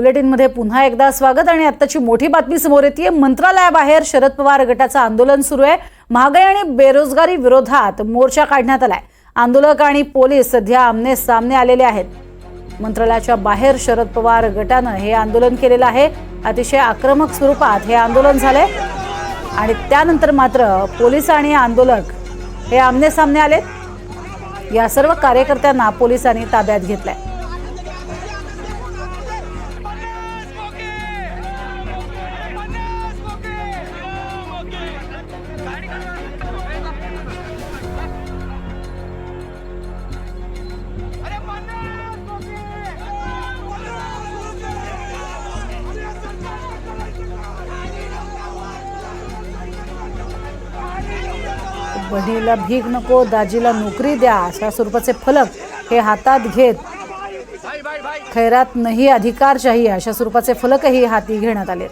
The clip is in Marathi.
बुलेटिनमध्ये पुन्हा एकदा स्वागत आणि आत्ताची मोठी बातमी समोर येते मंत्रालयाबाहेर शरद पवार गटाचं आंदोलन सुरू आहे. महागाई आणि बेरोजगारी विरोधात मोर्चा काढण्यात आलाय. आंदोलक आणि पोलीस सध्या आमने सामने आलेले आहेत. मंत्रालयाच्या बाहेर शरद पवार गटानं हे आंदोलन केलेलं आहे. अतिशय आक्रमक स्वरूपात हे आंदोलन झालंय. आणि त्यानंतर मात्र पोलीस आणि आंदोलक हे आमने सामने आलेत. या सर्व कार्यकर्त्यांना पोलिसांनी ताब्यात घेतलंय. बहिणीला भीक नको दाजीला नोकरी द्या अशा स्वरूपाचे फलक हे हातात घेत खैरात नाही अधिकारशाही अशा स्वरूपाचे फलकही हाती घेण्यात आले